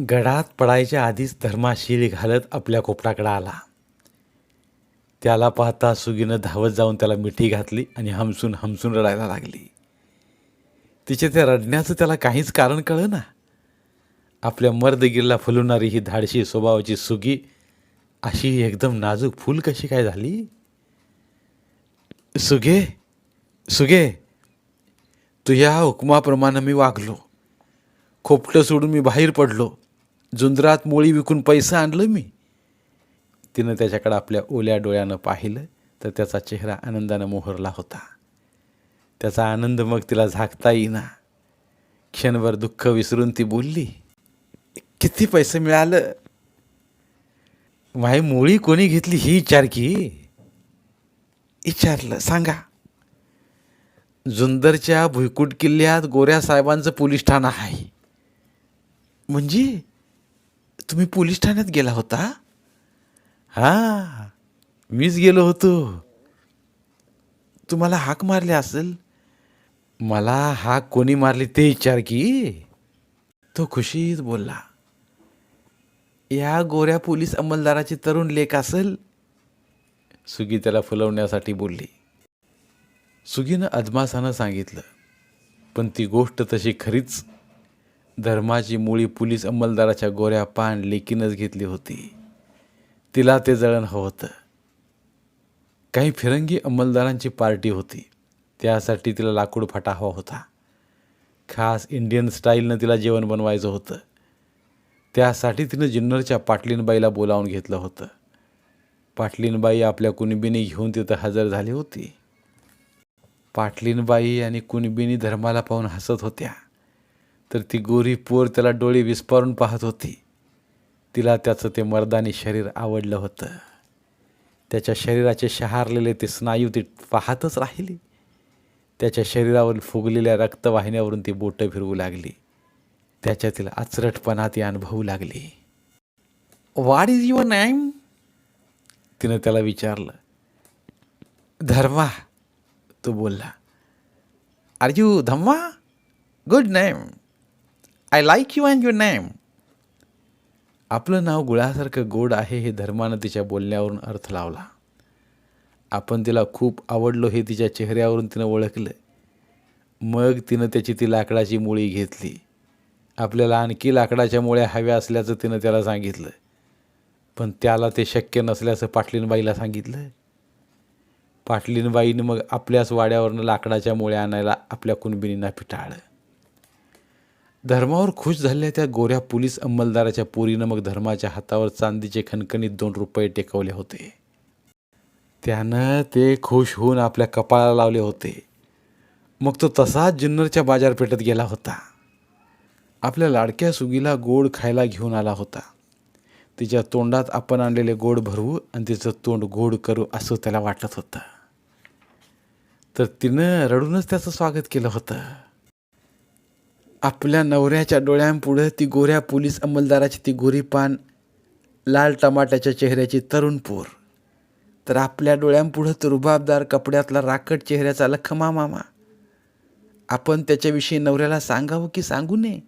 गडात पडायच्या आधीच धर्माशील घालत आपल्या कोपराकडे आला. त्याला पाहता सुगीनं धावत जाऊन त्याला मिठी घातली आणि हमसून हमसून रडायला लागली. तिच्या त्या रडण्याचं त्याला काहीच कारण कळं ना आपल्या मर्दगिरीला फुलवणारी ही धाडशी स्वभावाची सुगी अशी एकदम नाजूक फूल कशी काय झाली? सुगे सुगे तुझ्या हुकमाप्रमाणे मी वागलो. खोपटं सोडून मी बाहेर पडलो. जुंजरात मोळी विकून पैसा आणलं मी. तिनं त्याच्याकडं आपल्या ओल्या डोळ्यानं पाहिलं तर त्याचा चेहरा आनंदानं मोहरला होता. त्याचा आनंद मग तिला झाकता येईना. क्षणभर दुःख विसरून ती बोलली किती पैसे मिळालं? माही मोळी कोणी घेतली ही विचार की. विचारलं सांगा. जुंदरच्या भुईकूट किल्ल्यात गोऱ्या साहेबांचं पोलीस ठाणं आहे. म्हणजे? तुम्ही पोलीस ठाण्यात गेला होता? हां मीच गेलो होतो. तुम्हाला हाक मारली असेल? मला हाक कोणी मारली ते विचार की. तो खुशीत बोलला या गोऱ्या पोलीस अंमलदाराची तरुण लेख असेल. सुगी त्याला फुलवण्यासाठी बोलली. सुगीनं अदमासानं सांगितलं पण ती गोष्ट तशी खरीच धर्माची मुळी पोलीस अंमलदाराच्या गोऱ्या पान लेकीनच घेतली होती. तिला ते जळण हवं होतं. काही फिरंगी अंमलदारांची पार्टी होती. त्यासाठी तिला लाकूड फाटा हवा होता. खास इंडियन स्टाईलनं तिला जेवण बनवायचं होतं. त्यासाठी तिनं जुन्नरच्या पाटलीनबाईला बोलावून घेतलं होतं. पाटलीनबाई आपल्या कुणबीने घेऊन तिथं हजर झाली होती. पाटलीनबाई आणि कुणबीनी धर्माला पाहून हसत होत्या. तर ती गोरी पोर त्याला डोळे विस्पारून पाहत होती. तिला त्याचं ते मर्दानी शरीर आवडलं होतं. त्याच्या शरीराचे शहारलेले ते स्नायू ती पाहतच राहिली. त्याच्या शरीरावर फुगलेल्या रक्तवाहिन्यावरून ती बोटं फिरवू लागली. त्याच्यातील आचरटपणा ती अनुभवू लागली. वाट इज युअर नॅम तिनं त्याला विचारलं. धर्मा तो बोलला. Are you Dhamma? Good name I like you and your name आपलं नाव गुळासारखं गोड आहे हे धर्मानं तिच्या बोलण्यावरून अर्थ लावला. आपण तिला खूप आवडलो हे तिच्या चेहऱ्यावरून तिनं ओळखलं. मग तिनं त्याची ती लाकडाची मुळी घेतली. आपल्याला आणखी लाकडाच्या मुळ्या हव्या असल्याचं तिनं त्याला सांगितलं. पण त्याला ते शक्य नसल्याचं पाटलीनबाईला सांगितलं. पाटलीनबाईनं मग आपल्याच वाड्यावरनं लाकडाच्या मुळ्या आणायला आपल्या कुणबिनींना पिटाळलं. धर्मावर खुश झालेल्या त्या गोऱ्या पोलीस अंमलदाराच्या पोरीनं मग धर्माच्या हातावर चांदीचे खणखणीत दोन रुपये टेकवले होते. त्यानं ते खुश होऊन आपल्या कपाळाला लावले होते. मग तो तसाच जुन्नरच्या बाजारपेठेत गेला होता. आपल्या लाडक्या सुगीला गोड खायला घेऊन आला होता. तिच्या तोंडात आपण आणलेले गोड भरवू आणि तिचं तोंड गोड करू असं त्याला वाटत होतं. तर तिनं रडूनच त्याचं स्वागत केलं होतं. आपल्या नवऱ्याच्या डोळ्यांपुढं ती गोऱ्या पोलीस अंमलदाराची ती गोरी पान लाल टमाट्याच्या चेहऱ्याची तरुण पोर. तर आपल्या डोळ्यांपुढं तो रुबाबदार कपड्यातला राकट चेहऱ्याचा लखमा मामा आपण त्याच्याविषयी नवऱ्याला सांगावं की सांगू नये?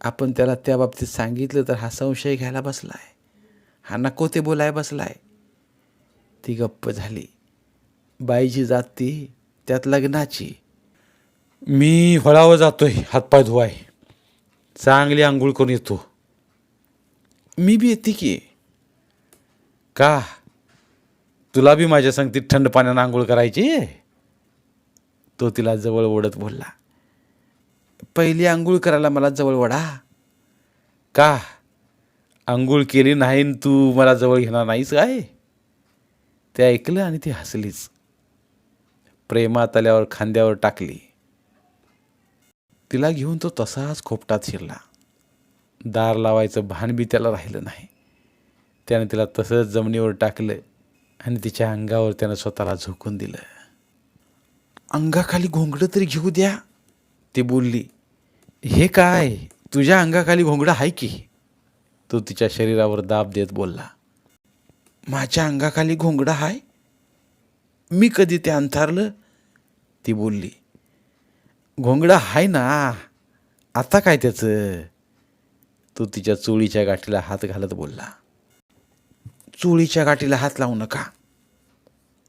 आपण त्याला त्या बाबतीत सांगितलं तर हा संशय घ्यायला बसलाय. हा नको ते बोलाय बसलाय. ती गप्प झाली. बाईची जात ती त्यात लग्नाची. मी फळावर जातोय हातपाय धुवाय. चांगली आंघोळ करून येतो. मी बी येते की. का? तुला बी माझ्या संगतीत थंड पाण्यानं आंघोळ करायची? तो तिला जवळ ओढत बोलला. पहिली आंघोळ करायला मला जवळ वडा का? आंघोळ केली नाही तू मला जवळ घेणार नाहीस काय? ते ऐकलं आणि ती हसलीच. प्रेमात आल्यावर खांद्यावर टाकली. तिला घेऊन तो तसाच खोपटात शिरला. दार लावायचं भान बी त्याला राहिलं नाही. त्यानं तिला तसंच जमिनीवर टाकलं आणि तिच्या अंगावर त्यानं स्वतःला झोकून दिलं. अंगाखाली घोंगडं तरी घेऊ द्या ती बोलली. हे काय? तुझ्या अंगाखाली घोंगडं आहे की? तो तिच्या शरीरावर दाब देत बोलला. माझ्या अंगाखाली घोंगडं आहे मी कधी ते अंथारलं? ती बोलली. घोंगडा आहे ना आता काय त्याचं? तो तिच्या चोळीच्या गाठीला हात घालत बोलला. चोळीच्या गाठीला हात लावू नका.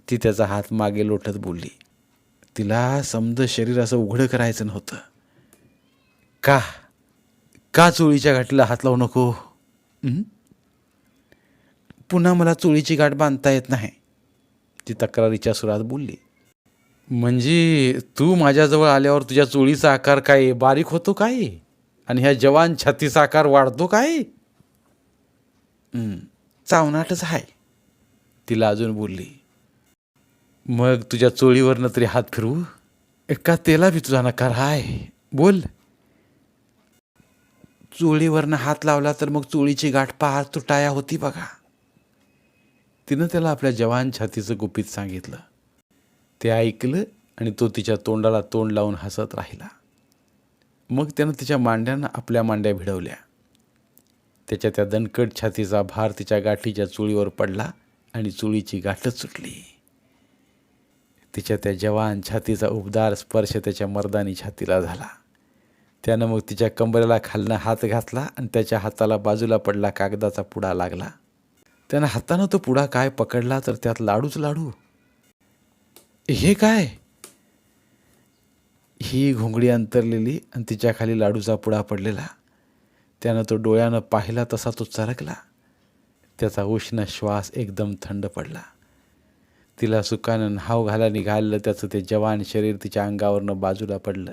ती त्याचा हात मागे लोटत बोलली. तिला समज शरीर असं उघडं करायचं नव्हतं. का? का चोळीच्या गाठीला हात लावू नको? पुन्हा मला चोळीची गाठ बांधता येत नाही. ती तक्रारीच्या सुरात बोलली. म्हणजे तू माझ्याजवळ आल्यावर तुझ्या चोळीचा आकार काय बारीक होतो काय आणि ह्या जवान छातीचा आकार वाढतो काय चावनाटच आहे तिला अजून बोलली मग तुझ्या चोळीवरनं तरी हात फिरवू? एका तेला बी तुझा नकार हाय. बोल. चोळीवरनं हात लावला तर मग चोळीची गाठ पार तुटाया होती बघा. तिनं त्याला आपल्या जवान छातीचं गुपित सांगितलं. ते ऐकलं आणि तो तिच्या तोंडाला तोंड लावून हसत राहिला. मग त्यानं तिच्या मांड्यांना आपल्या मांड्या भिडवल्या. त्याच्या त्या दणकट छातीचा भार तिच्या गाठीच्या चुळीवर पडला आणि चुळीची गाठच सुटली. तिच्या त्या जवान छातीचा उबदार स्पर्श त्याच्या मर्दानी छातीला झाला. त्यानं मग तिच्या कंबरेला खालनं हात घातला आणि त्याच्या हाताला बाजूला पडला कागदाचा पुडा लागला. त्यानं हातानं तो पुडा काय पकडला तर त्यात लाडूच लाडू. हे काय? ही घोंगडी अंतरलेली आणि तिच्या खाली लाडूचा पुडा पडलेला. त्यानं तो डोळ्यानं पाहिला तसा तो चरकला. त्याचा उष्ण श्वास एकदम थंड पडला. तिला सुकानं न्हाव घाला निघालं त्याचं ते जवान शरीर तिच्या अंगावरनं बाजूला पडलं.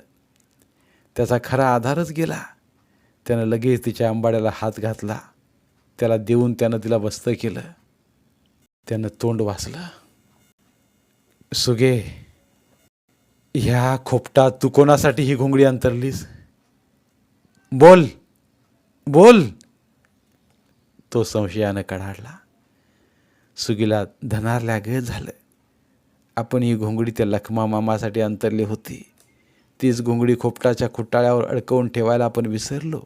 त्याचा खरा आधारच गेला. त्यानं लगेच तिच्या आंबाड्याला हात घातला. त्याला देऊन त्यानं तिला बस्त केलं. त्यानं तोंड वाचलं सुगे ह्या खोपटात तू कोणासाठी ही घोंगडी अंतरलीस? बोल बोल. तो संशयानं कडाडला. सुगीला धनारल्या ग झालं. आपण ही घोंगडी त्या लखमा मामासाठी अंतरली होती. तीच घोंगडी खोपटाच्या खुट्टाळ्यावर अडकवून ठेवायला आपण विसरलो.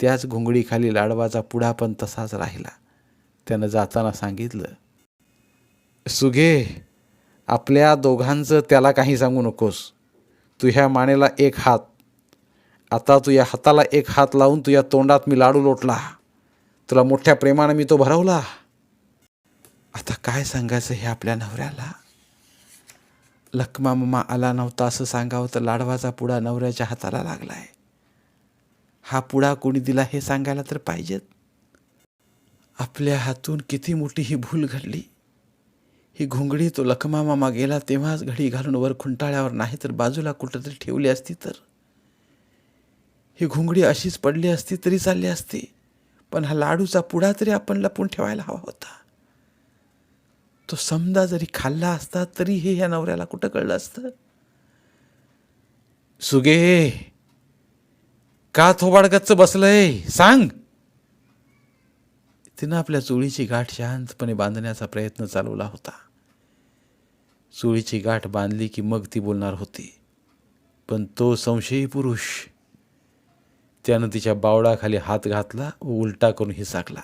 त्याच घोंगडीखाली लाडवाचा पुढा पण तसाच राहिला. त्यानं जाताना सांगितलं सुगे आपल्या दोघांचं त्याला काही सांगू नकोस. तू ह्या मानेला एक हात. आता तू या हाताला एक हात लावून तुझ्या तोंडात मी लाडू लोटला. तुला मोठ्या प्रेमानं मी तो भरवला. आता काय सांगायचं हे आपल्या नवऱ्याला? लक्मा मामा आला नव्हता असं सांगावं तर लाडवाचा पुडा नवऱ्याच्या हाताला लागलाय. हा पुडा कोणी दिला हे सांगायला तर पाहिजेत. आपल्या हातून किती मोठी ही भूल घडली? ही घुंगडी तो लखमामामा गेला तेव्हाच घडी घालून वर खुंटाळ्यावर नाही तर बाजूला कुठंतरी ठेवली असती तर? ही घुंगडी अशीच पडली असती तरी चालली असती पण हा लाडूचा पुडा तरी आपण लपून ठेवायला हवा होता. तो समजा जरी खाल्ला असता तरी हे ह्या नवऱ्याला कुठं कळलं असतं? सुगे का थोबाड बसलंय? सांग. तिनं आपल्या चोळीची गाठ शांतपणे बांधण्याचा प्रयत्न चालवला होता. चोळीची गाठ बांधली की मग ती बोलणार होती. पण तो संशयी पुरुष त्यानं तिच्या बावडाखाली हात घातला व उलटा करून हिसाकला.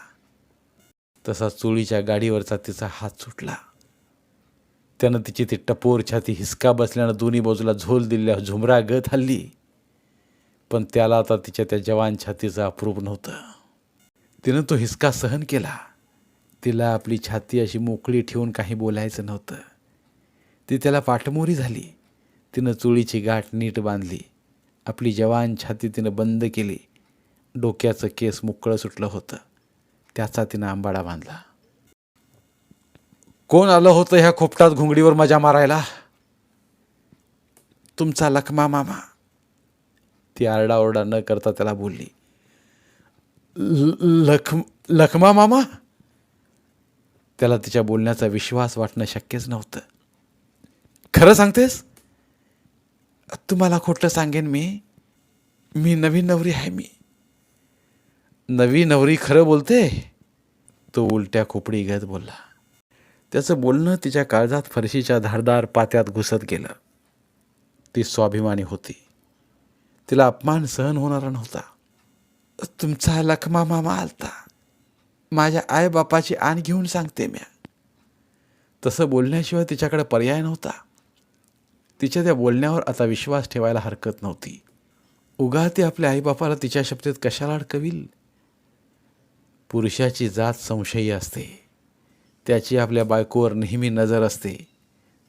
तसा चोळीच्या गाडीवरचा तिचा हात सुटला. त्यानं तिची ती टपोर छाती हिसका बसल्यानं दोन्ही बाजूला झोल दिल्या झुमरा गत हल्ली. पण त्याला आता तिच्या त्या जवान छातीचं अप्रूप नव्हतं. तिनं तो हिसका सहन केला. तिला आपली छाती अशी मोकळी ठेवून काही बोलायचं नव्हतं. ती त्याला पाठमोरी झाली. तिनं चुळीची गाठ नीट बांधली. आपली जवान छाती तिनं बंद केली. डोक्याचं केस मुकळं सुटलं होतं. त्याचा तिनं आंबाडा बांधला. कोण आलं होतं ह्या खोपटात घुंगडीवर मजा मारायला? तुमचा लखमा मामा. ती आरडाओरडा न करता त्याला बोलली. लख लखमा मामा? त्याला तिच्या बोलण्याचा विश्वास वाटणं शक्यच नव्हतं. खरं सांगतेस? तुम्हाला खोटं सांगेन मी. मी नवीन नवरी आहे मी. नवी नवरी खरं बोलते? तो उलट्या खोपडी घेत बोलला. त्याचं बोलणं तिच्या काळजात फरशीच्या धारदार पात्यात घुसत गेलं. ती स्वाभिमानी होती. तिला अपमान सहन होणारा नव्हता. तुमचा लखमा मामा आलता. माझ्या आईबापाची आण घेऊन सांगते म्या. तसं बोलण्याशिवाय तिच्याकडे पर्याय नव्हता. तिच्या त्या बोलण्यावर आता विश्वास ठेवायला हरकत नव्हती. उगा ती आपल्या आईबापाला तिच्या शब्दात कशाला अडकविल? पुरुषाची जात संशयी असते. त्याची आपल्या बायकोवर नेहमी नजर असते.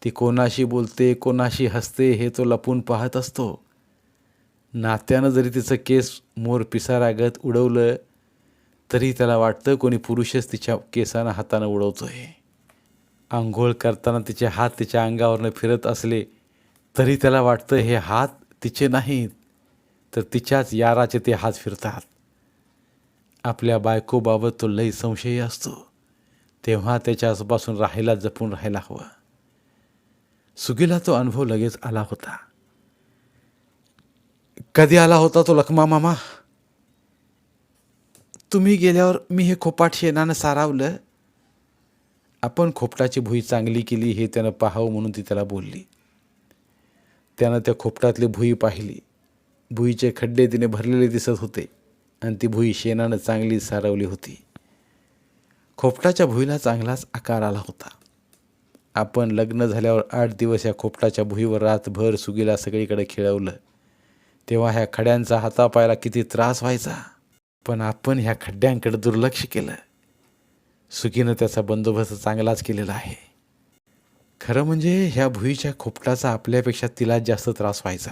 ती कोणाशी बोलते कोणाशी हसते हे तो लपून पाहत असतो. नात्यानं जरी तिचं केस मोर पिसारागत उडवलं तरी त्याला वाटतं कोणी पुरुषच तिच्या केसानं हातानं उडवतो आहे आंघोळ करताना तिचे हात तिच्या अंगावरनं फिरत असले तरी त्याला वाटतं हे हात तिचे नाहीत. तर तिच्याच याराचे ते हात फिरतात. आपल्या बायकोबाबत तो लई संशयी असतो. तेव्हा त्याच्यापासून राहायला जपून राहायला हवं. सुगीला तो अनुभव लगेच आला होता. कधी आला होता तो लखमा मामा? तुम्ही गेल्यावर मी हे खोपाट शेणानं सारावलं. आपण खोपटाची भुई चांगली केली हे त्यानं पाहावं म्हणून ती त्याला बोलली. त्यानं त्या खोपटातली भुई पाहिली. भुईचे खड्डे तिने भरलेले दिसत होते आणि ती भुई शेणानं चांगली सारवली होती. खोपटाच्या भुईला चांगलाच आकार आला होता. आपण लग्न झाल्यावर आठ दिवस या खोपटाच्या भुईवर रातभर सुगीला सगळीकडे खेळवलं. तेव्हा ह्या खड्यांचा हातापायला किती त्रास व्हायचा. पण आपण ह्या खड्ड्यांकडे दुर्लक्ष केलं. सुगीनं त्याचा बंदोबस्त चांगलाच केलेला आहे. खरं म्हणजे ह्या भुईच्या खोपटाचा आपल्यापेक्षा तिला जास्त त्रास व्हायचा.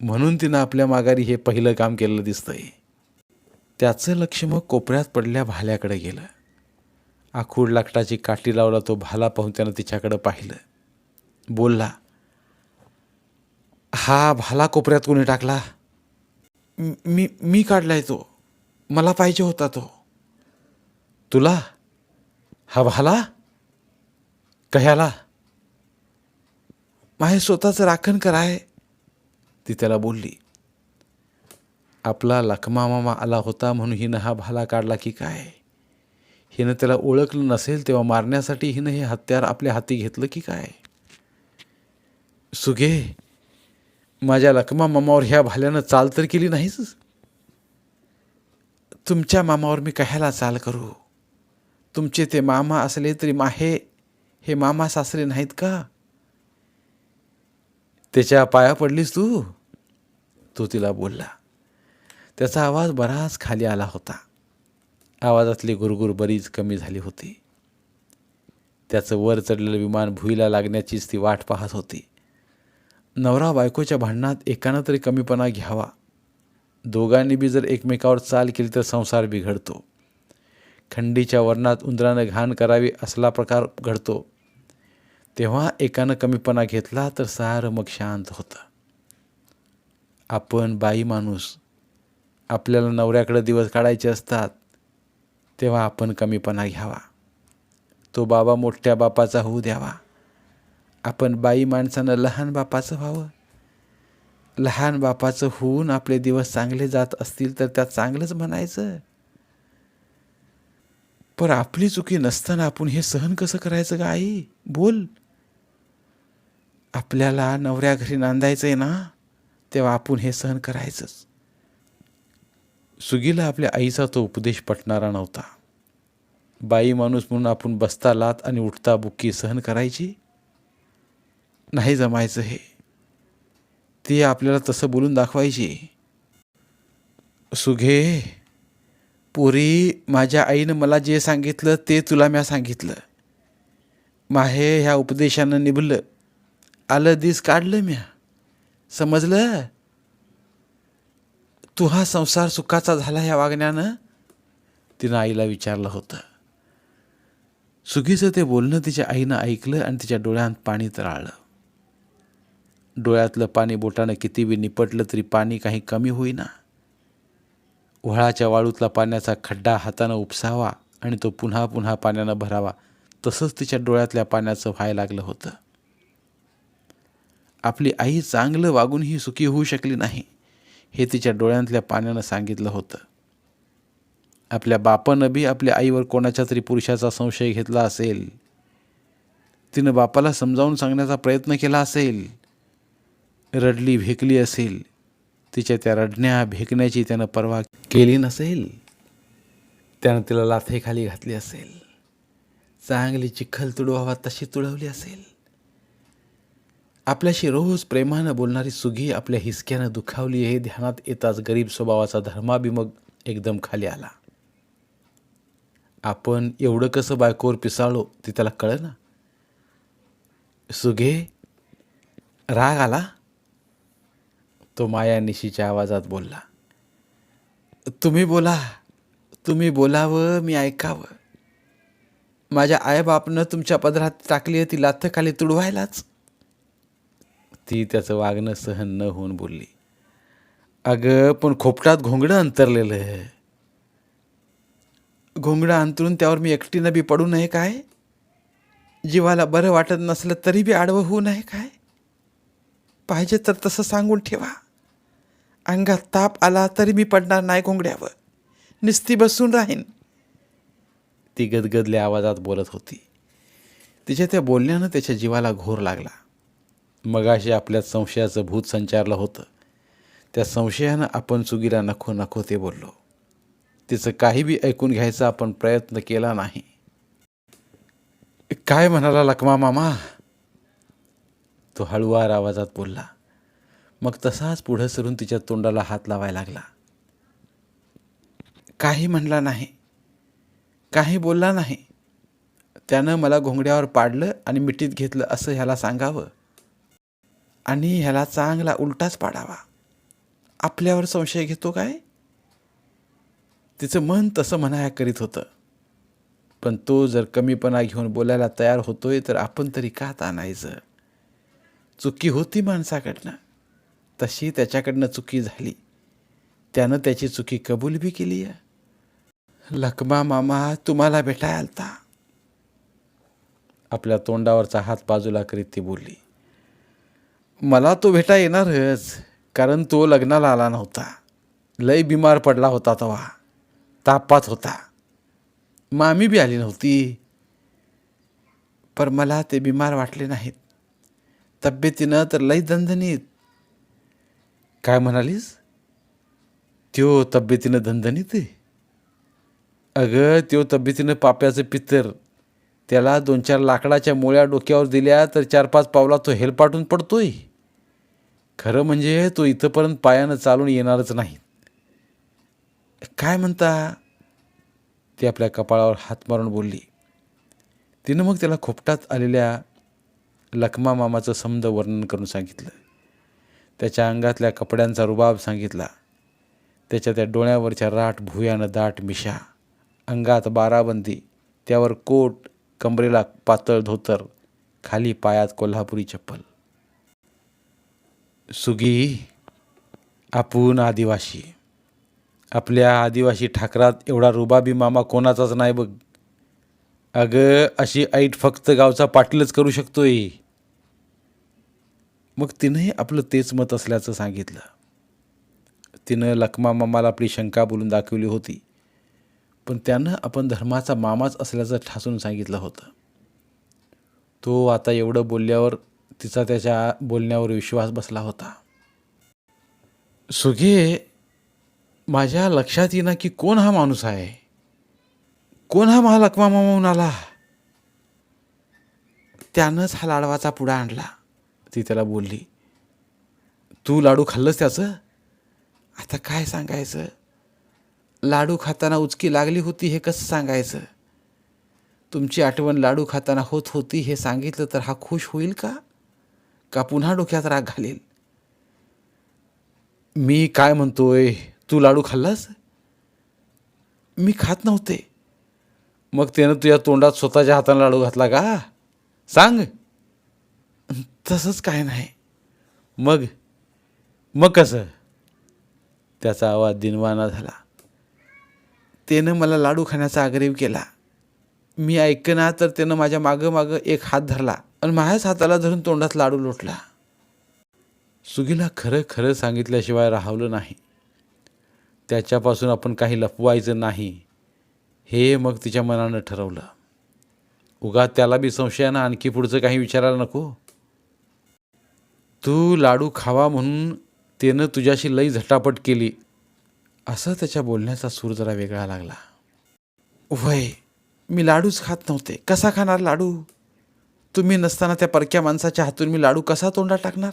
म्हणून तिनं आपल्या माघारी हे पहिलं काम केलेलं दिसतंय. त्याचं लक्ष मग कोपऱ्यात पडल्या भाल्याकडे गेलं. आखूड लाकडाची काठी लावला तो भाला पाहून त्यानं तिच्याकडं पाहिलं. बोलला हा भाला कोपऱ्यात कोणी टाकला? मी मी काढलाय तो. मला पाहिजे होता तो. तुला? हा भाला? कह्याला? माहे स्वतःचं राखण कराय. ती त्याला बोलली आपला लखमा मामा आला होता म्हणून हिनं हा भाला काढला की काय? हिनं त्याला ओळखलं नसेल तेव्हा मारण्यासाठी हिनं हे हत्यार आपल्या हाती घेतलं की काय? सुगे माझ्या लखमा मामावर ह्या भाल्यानं चाल तर केली नाहीच तुमच्या मामावर मी कशाला चाल करू? तुमचे ते मामा असले तरी माहे हे मामा सासरे नाहीत का? त्याच्या पाया पडलीस तू? तो तिला बोलला. त्याचा आवाज बराच खाली आला होता. आवाजातली गुरगुर बरीच कमी झाली होती. त्याचं वर चढलेलं विमान भुईला लागण्याचीच ती वाट पाहत होती. नवरा बायकोच्या भांडणात एकानं तरी कमीपणा घ्यावा. दोघांनी बी जर एकमेकावर चाल केली तर संसार बिघडतो. खंडीच्या वर्णात उंदरानं घाण करावी असला प्रकार घडतो. तेव्हा एकानं कमीपणा घेतला तर सारं मग शांत होतं. आपण बाई माणूस आपल्याला नवऱ्याकडे दिवस काढायचे असतात तेव्हा आपण कमीपणा घ्यावा. तो बाबा मोठ्या बापाचा होऊ द्यावा. आपण बाई माणसानं लहान बापाचं व्हावं. लहान बापाचं होऊन आपले दिवस चांगले जात असतील तर त्यात चांगलंच म्हणायचं. पण आपली चुकी नसताना आपण हे सहन कसं करायचं का आई? बोल. आपल्याला नवऱ्या घरी नांदायचं आहे ना तेव्हा आपण हे सहन करायचंच. सुगीला आपल्या आईचा तो उपदेश पटणारा नव्हता. बाई माणूस म्हणून आपण बसता लात आणि उठता बुक्की सहन करायची? नाही जमायचं हे. ती आपल्याला तसं बोलून दाखवायची. सुघे पुरी माझ्या आईनं मला जे सांगितलं ते तुला म्या सांगितलं. माहे ह्या उपदेशानं निभलं. आलं दिस काढलं म्या. समजलं? तू हा संसार सुखाचा झाला ह्या वागण्यानं? तिनं आईला विचारलं होतं. सुगीचं ते बोलणं तिच्या आईनं ऐकलं आणि तिच्या डोळ्यात पाणी तराळलं. डोळ्यातलं पाणी बोटानं किती बी निपटलं तरी पाणी काही कमी होईना. व्हाळाच्या वाळूतला पाण्याचा खड्डा हातानं उपसावा आणि तो पुन्हा पुन्हा पाण्यानं भरावा तसंच तिच्या डोळ्यातल्या पाण्याचं व्हायला लागलं होतं. आपली आई चांगलं वागूनही सुखी होऊ शकली नाही हे तिच्या डोळ्यांतल्या पाण्यानं सांगितलं होतं. आपल्या बापानं बी आपल्या आईवर कोणाच्या तरी पुरुषाचा संशय घेतला असेल. तिनं बापाला समजावून सांगण्याचा प्रयत्न केला असेल. रडली भेकली असेल. तिच्या त्या रडण्या भेकण्याची त्यानं पर्वा केली नसेल. त्यानं तिला लाथेखाली घातली असेल. चांगली चिखल तुडवावा तशी तुडवली असेल. आपल्याशी रोज प्रेमानं बोलणारी सुगी आपल्या हिसक्यानं दुखावली हे ध्यानात येताच गरीब स्वभावाचा धर्माभिमग एकदम खाली आला. आपण एवढं कसं बायकोवर पिसाळलो ते त्याला कळ ना सुगे राग आला? तो माया निशीच्या आवाजात बोलला तुम्ही बोला तुम्ही बोलावं मी ऐकावं. माझ्या आईबापनं तुमच्या पदरात टाकली ती लाथ खाली तुडवायलाच. ती त्याचं वागणं सहन न होऊन बोलली. अगं पण खोपटात घोंगडं अंतरलेलं घोंगडं अंतरून त्यावर मी एकटीनं बी पडू नये काय? जीवाला बरं वाटत नसलं तरी बी आडवं होऊ नये काय? पाहिजे तर तसं सांगून ठेवा. अंगात ताप आला तरी मी पडणार नाही घोंगड्यावर. निस्ती बसून राहीन. ती गदगदल्या आवाजात बोलत होती. तिच्या त्या बोलण्यानं त्याच्या जीवाला घोर लागला. मगाशी आपल्यात संशयाचं भूत संचारलं होतं. त्या संशयानं आपण चुगीला नको नको ते बोललो. तिचं काही बी ऐकून घ्यायचा आपण प्रयत्न केला नाही. काय म्हणाला लकमा मामा? तो हळुवार आवाजात बोलला. मग तसाच पुढं सरून तिच्या तोंडाला हात लावायला लागला. काही म्हणला नाही. काही बोलला नाही. त्यानं मला घोंगड्यावर पाडलं आणि मिठीत घेतलं असं ह्याला सांगावं. आणि ह्याला चांगला उलटाच पाडावा. आपल्यावर संशय घेतो काय? तिचं मन तसं म्हणाया करीत होतं. पण तो जर कमीपणा घेऊन बोलायला तयार होतोय तर आपण तरी का ताणायचं? चुकी होती माणसाकडनं. तशी त्याच्याकडनं चुकी झाली. त्यानं त्याची चुकी कबूल बी केली आहे. लकमा मामा तुम्हाला भेटाय आलता. आपल्या तोंडावरचा हात बाजूला करीत ती बोलली मला तो भेटा येणारच कारण तो लग्नाला आला नव्हता. लय बिमार पडला होता तवा. तापात होता. मामी बी आली नव्हती. पर मला ते बिमार वाटले नाहीत. तब्येतीनं तर लई दणदणीत. काय म्हणालीस? त्यो तब्येतीनं दणदणीत अगं त्यो तब्येतीनं पाप्याचं पित्तर त्याला दोन चार लाकडाच्या मोळ्या डोक्यावर दिल्या तर चार पाच पावला तो हेलपाटून पडतोय. खरं म्हणजे तो इथंपर्यंत पायानं चालून येणारच नाही काय म्हणता? ती आपल्या कपाळावर हात मारून बोलली. तिनं मग त्याला खोपटात आलेल्या लखमा मामाचं समद वर्णन करून सांगितलं. त्याच्या अंगातल्या कपड्यांचा रुबाब सांगितला. त्याच्या त्या डोळ्यावरच्या राठ भुयानं दाट मिशा अंगात बाराबंदी त्यावर कोट कंबरेला पातळ धोतर खाली पायात कोल्हापुरी चप्पल. सुगी आपण आदिवासी. आपल्या आदिवासी ठाकरात एवढा रुबाबी मामा कोणाचाच नाही बघ. अगं अशी ऐट फक्त गावचा पाटीलच करू शकतोय. मग तिनंही आपलं तेच मत असल्याचं सांगितलं. तिनं लखमा मामाला आपली शंका बोलून दाखवली होती. पण त्यानं आपण धर्माचा मामाच असल्याचं ठासून सांगितलं होतं. तो आता एवढं बोलल्यावर तिचा त्याच्या बोलण्यावर विश्वास बसला होता. सुगे माझ्या लक्षात येईना की कोण हा माणूस आहे? कोण हा महालक्मा मामाहून आला? त्यानंच हा लाडवाचा पुडा आणला. ती त्याला बोलली तू लाडू खाल्लंस त्याचं? आता काय सांगायचं? लाडू खाताना उचकी लागली होती हे कसं सांगायचं? तुमची आठवण लाडू खाताना होत होती हे सांगितलं तर हा खुश होईल का? का पुन्हा डोक्यात राग घालेल? मी काय म्हणतोय? तू लाडू खाल्लास? मी खात नव्हते. मग त्यानं तुझ्या तोंडात स्वतःच्या हाताने लाडू घातला का? सांग. तसंच काय नाही. मग? मग कसं? त्याचा आवाज दिनवाना झाला. त्यानं मला लाडू खाण्याचा आग्रह केला. मी ऐकना तर त्यानं माझ्या मागं मागं एक हात धरला आणि माझ्याच हाताला धरून तोंडात लाडू लोटला. सुगीला खरं खरं सांगितल्याशिवाय राहवलं नाही. त्याच्यापासून आपण काही लपवायचं नाही हे मग तिच्या मनानं ठरवलं. उगा त्याला बी संशयानं आणखी पुढचं काही विचारायला नको. तू लाडू खावा म्हणून त्यानं तुझ्याशी लई झटापट केली. असं त्याच्या बोलण्याचा सूर जरा वेगळा लागला. वय मी लाडूच खात नव्हते. कसा खाणार लाडू? तुम्ही नसताना त्या परक्या माणसाच्या हातून मी लाडू कसा तोंडात टाकणार?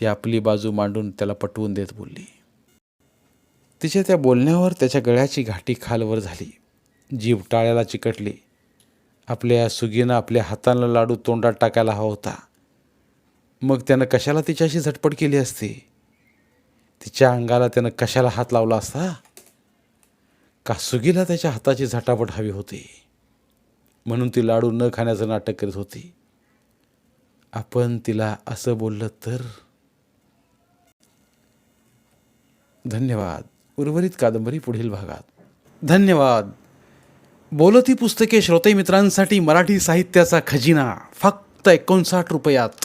ती आपली बाजू मांडून त्याला पटवून देत बोलली. तिच्या त्या बोलण्यावर त्याच्या गळ्याची घाटी खालवर झाली. जीव टाळ्याला चिकटली. आपल्या सुगीनं आपल्या हातानं लाडू तोंडात टाकायला हवा होता. मग त्यानं कशाला तिच्याशी झटपट केली असती? तिच्या अंगाला त्यानं कशाला हात लावला असता? का सुगीला त्याच्या हाताची झटापट हवी होती? म्हणून ती लाडू न खाण्याचं नाटक करीत होती. आपण तिला असं बोललं तर? धन्यवाद. उर्वरित कादंबरी पुढील भागात. धन्यवाद. बोलती पुस्तके श्रोते मित्रांसाठी मराठी साहित्याचा खजिना फक्त एकोणसाठ रुपयात.